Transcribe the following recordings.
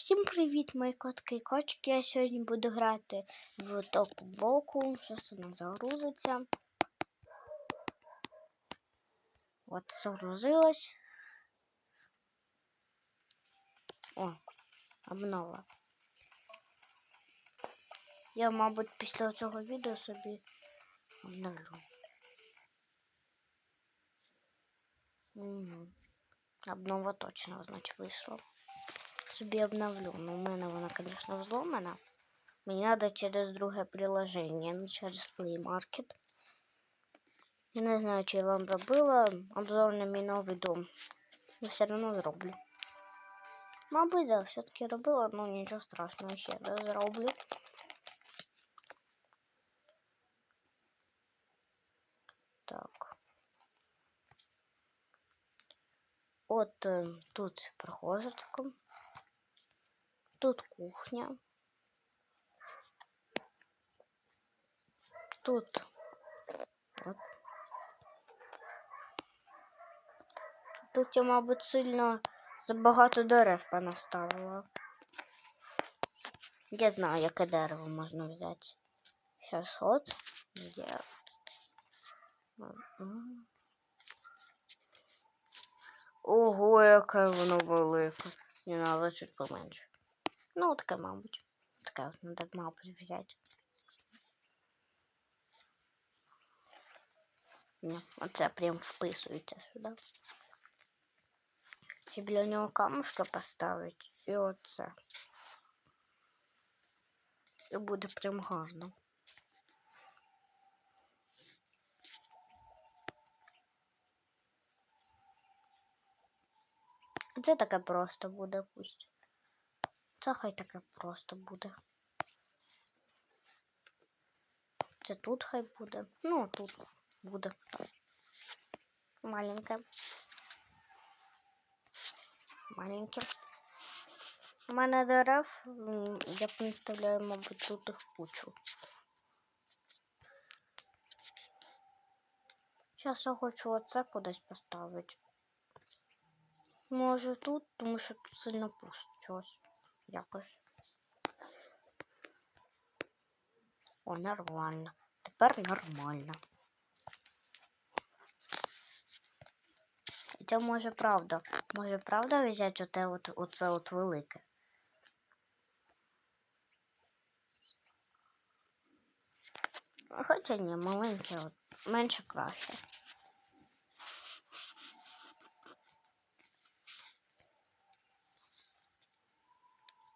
Всім привіт, мої котки і кочки. Я сьогодні буду грати в току боку. Зараз вона загрузиться. От, загрузилась. О, обнова. Я, мабуть, після цього відео собі обновлю. Угу. Обнова точно, значить, вийшла. собі обновлю. Ну, у мене вона, звісно, зломана. Мені треба через друге приложення, не через Play Market. Я не знаю, чи я вам робила обзор на мій новий дом. Я все одно зроблю. Мабуть, да, все-таки робила, ну нічого страшного, ще раз зроблю. Так. От е, тут прохожечка. Тут кухня. Тут от. Тут я, мабуть, сильно забагато дерев понаставила. Я знаю, яке дерево можна взяти. Зараз от є. Ого, яке воно велике. Не треба чуть поменше. Ну, таке, мабуть. Таке от надо, мабуть, взяти. Ні, оце прям вписується сюди. Ще біля нього камушка поставити. І оце. І буде прям гарно. Це таке просто буде пусть. Це хай таке просто буде. Це тут хай буде. Ну, тут буде. Маленьке. Маленьке. У мене дерев, я представляю, мабуть, тут їх кучу. Зараз я хочу оце кудись поставити. Може тут, тому що тут сильно пусто чогось. Якось. О, нормально. Тепер нормально. Це може правда. Може правда взяти оте от, оце от велике. Хоча ні, маленьке, от, менше краще.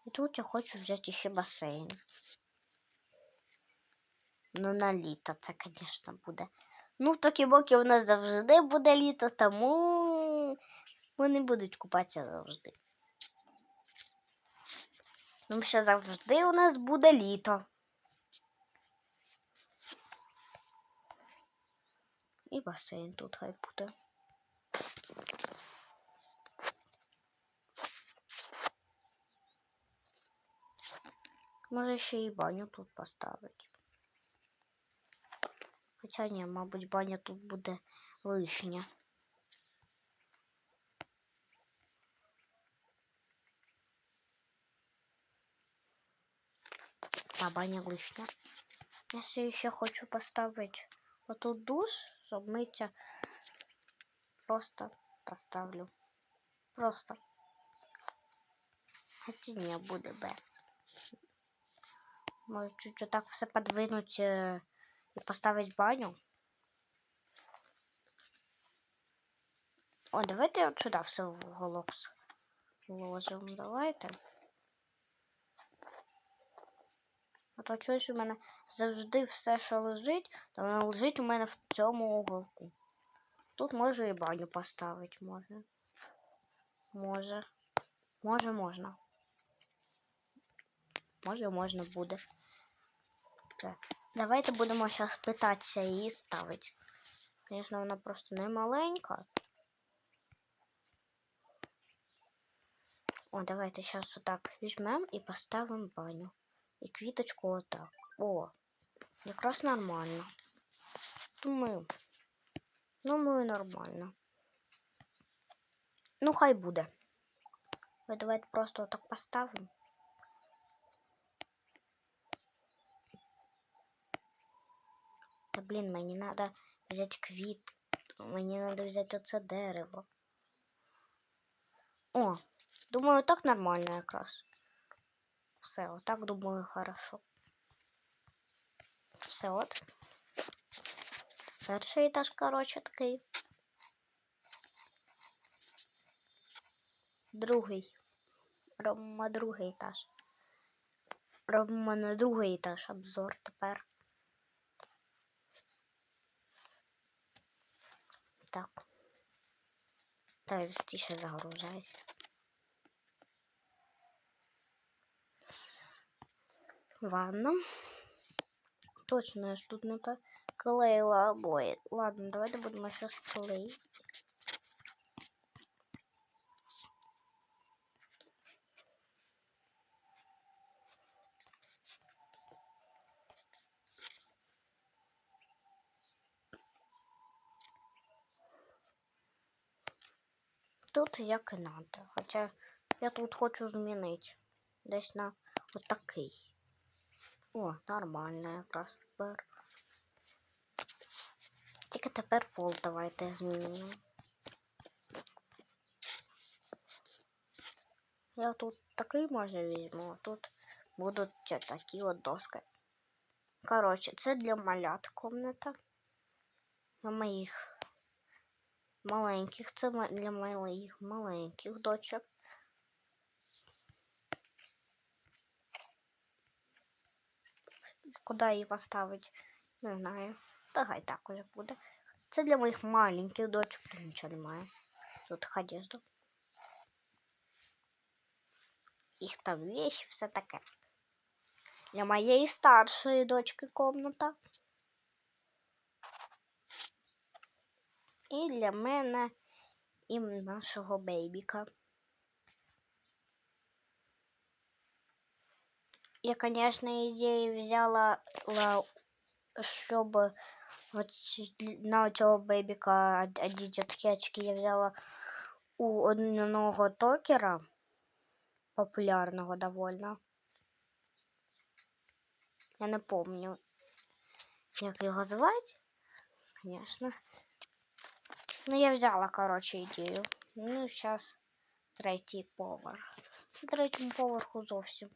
І тут я хочу взяти ще басейн. Ну, на літо це, звісно, буде. Ну, в такі боки у нас завжди буде літо, тому вони будуть купатися завжди. Тому що завжди у нас буде літо. І басейн тут хай буде. Може ще і баню тут поставити. Хоча ні, мабуть, баня тут буде лишня. Та баня лишня. Я ще хочу поставити отут душ, щоб миття просто поставлю. Просто. Хотя не буде без. Може чуть чуть так все подвинуть э, і поставить баню. О, давайте от сюди все в уголок вложимо. Давайте. А то щось у мене завжди все, що лежить, то воно лежить у мене в цьому уголку. Тут може і баню поставити, може. Може. Може, можна. Може, можна буде. Все. Давайте будемо зараз питатися її ставити. Звісно, вона просто не маленька. О, давайте зараз отак візьмемо і поставимо баню. І квіточку отак. О, якраз нормально. Думаю. Думаю, нормально. Ну, хай буде. Давайте просто так поставим. Та блін, мені треба взяти квіт. Мені треба взяти оце дерево. О, думаю, так нормально якраз. Все, отак думаю, хорошо. Все от. Перший етаж, коротше, такий. Другий. Робимо другий етаж. Робимо на другий етаж обзор тепер. Так. Давай быстрее загружайся. Ладно. Точно, я ж тут не поклеила обои. Ладно, давайте будемо сейчас клеить. Тут як і надо. Хоча я тут хочу змінити. Десь на отакий. О, нормально якраз тепер. Тільки тепер пол давайте змінимо. Я тут такий може візьму, а тут будуть такі от доски. Коротше, це для малят комната. Для моїх маленьких. Це для моїх маленьких дочок. Куди її поставити? Не знаю. Та хай так уже буде. Це для моїх маленьких дочок, тут нічого немає. Тут їх одежда. Їх там вещи, все таке. Для моєї старшої дочки комната. І для мене і нашого бейбіка. Я, конечно, ідею взяла, ла- щоб на цього бейбіка такі очки я взяла у одного токера, популярного довольно. Я не помню, як його звати, конечно. Ну, я взяла, короче, ідею. Ну, зараз третій поверх. На третьому поверху зовсім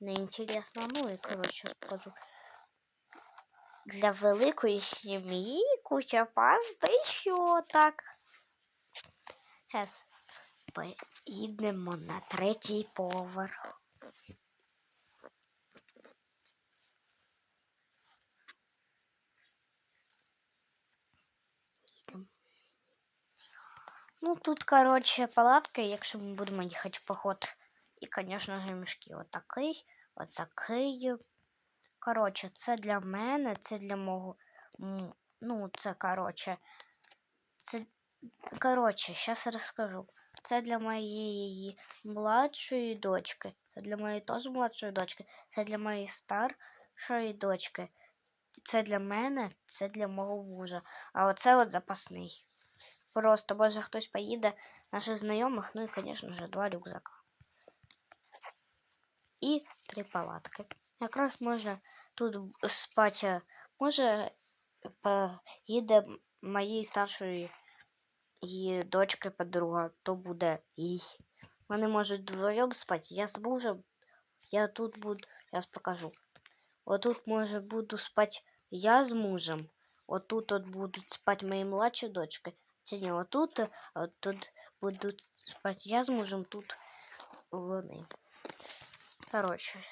неінтересно. Ну і, коротше, скажу. Для великої сім'ї куча пасти, що так. Зараз поїдемо на третій поверх. Ну, тут, коротше, палатки, якщо ми будемо їхати в поход. І, звісно мішки. Отакий, отакий. Коротше, це для мене, це для мого. Ну, це, коротше. Це. Коротше, зараз розкажу. Це для моєї младшої дочки. Це для моєї теж младшої дочки. Це для моєї старшої дочки. Це для мене, це для мого мужа. А оце от запасний. Просто, може, хтось поїде наших знайомих, ну і, звісно ж, два рюкзака. І три палатки. Якраз може тут спати, може поїде моєї старшої її дочки подруга, то буде їй. Вони можуть вдвоєм спати. Я з мужем, я тут буду, я покажу. Отут може буду спати я з мужем. Отут от будуть спати мої младші дочки. Це не отут, а от тут будуть спати я з мужем, тут вони. Коротше.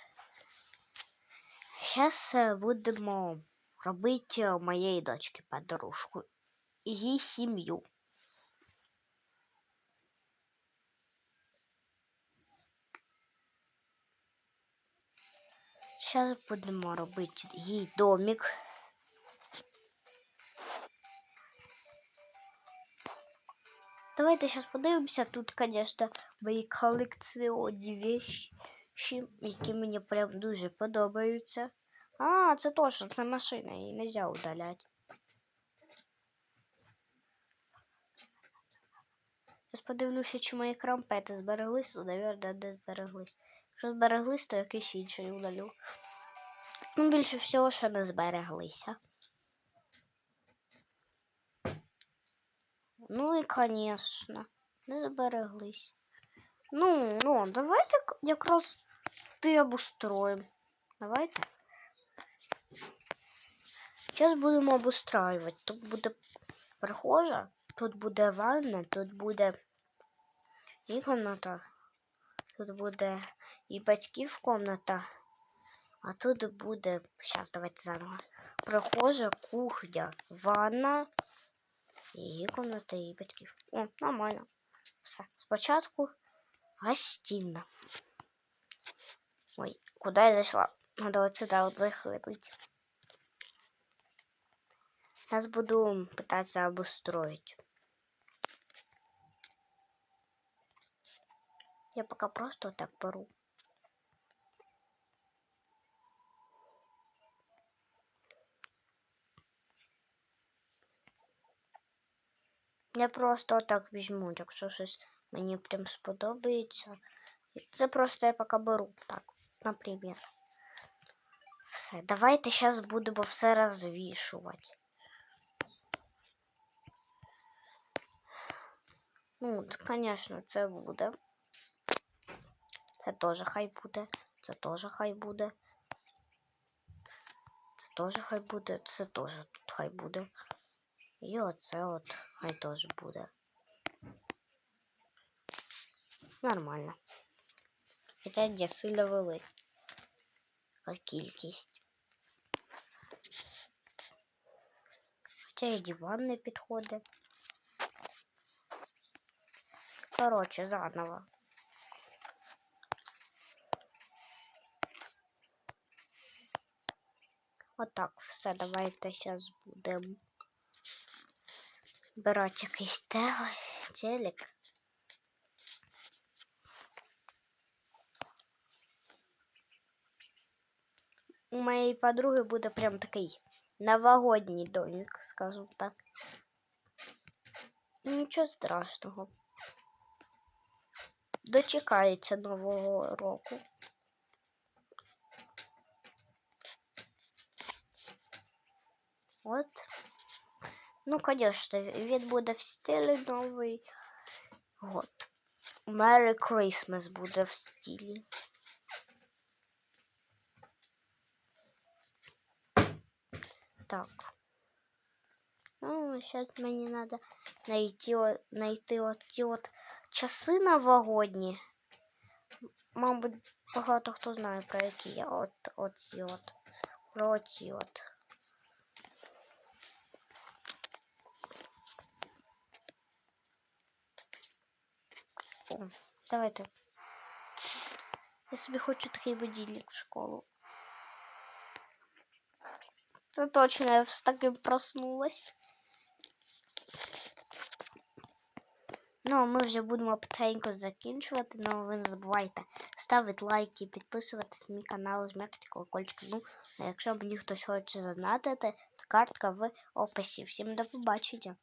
Зараз будемо робити у моєї дочки подружку. Її сім'ю. Зараз будемо робити їй домик. Давайте сейчас подивимося. Тут, конечно, мої колекціонні вещи, які мені прям дуже подобаються. А, це точно, це машина, її не можна удаляти. Зараз подивлюся, чи мої крампети збереглись, ну, навірно, не збереглись. Якщо збереглись, то якийсь інший удалю. Ну, більше всього, що не збереглися. Ну і, звісно, не збереглись. Ну, ну, давайте якраз ти обустроїмо. Давайте. Зараз будемо обустраювати. Тут буде прихожа, тут буде ванна, тут буде і кімната, тут буде і батьків комната, а тут буде. Зараз давайте заново. Прихожа, кухня, ванна, і кімната, і батьків. О, нормально. Все. Спочатку гостина. Ой, куди я зайшла? Надо от сюди от заходити. Нас буду пытаться обустроить. Я пока просто так беру. Я просто так візьму, якщо щось мені прям сподобається. Це просто я поки беру так, наприклад. Все, давайте зараз будемо все розвішувати. Ну, звісно, це буде. Це теж хай буде. Це теж хай буде. Це теж хай буде. Це теж тут хай буде. І оце от хай теж буде. Нормально. Хоча я сильно велик. Кількість. Хоча і диван не підходить. Короче, заново. Отак, все, давайте зараз будемо брати якийсь теле, телек. У моєї подруги буде прям такий новогодній домик, скажімо так. Нічого страшного. Дочекається Нового року. От. Ну, конечно, він буде в стилі Новий год. Merry Christmas буде в стилі. Так. Ну, сейчас мені надо найти, о- найти от ті от часи новогодні. Мабуть, багато хто знає про які я. От, от ці от. Про ці от. О, давайте. Я собі хочу такий будильник в школу. Це точно я з таким проснулась. Ну, а ми вже будемо потихеньку закінчувати. Ну, ви не забувайте ставити лайки, підписуватись на мій канал, жмякати колокольчик. Ну, а якщо мені хтось хоче задонатити, то картка в описі. Всім до побачення.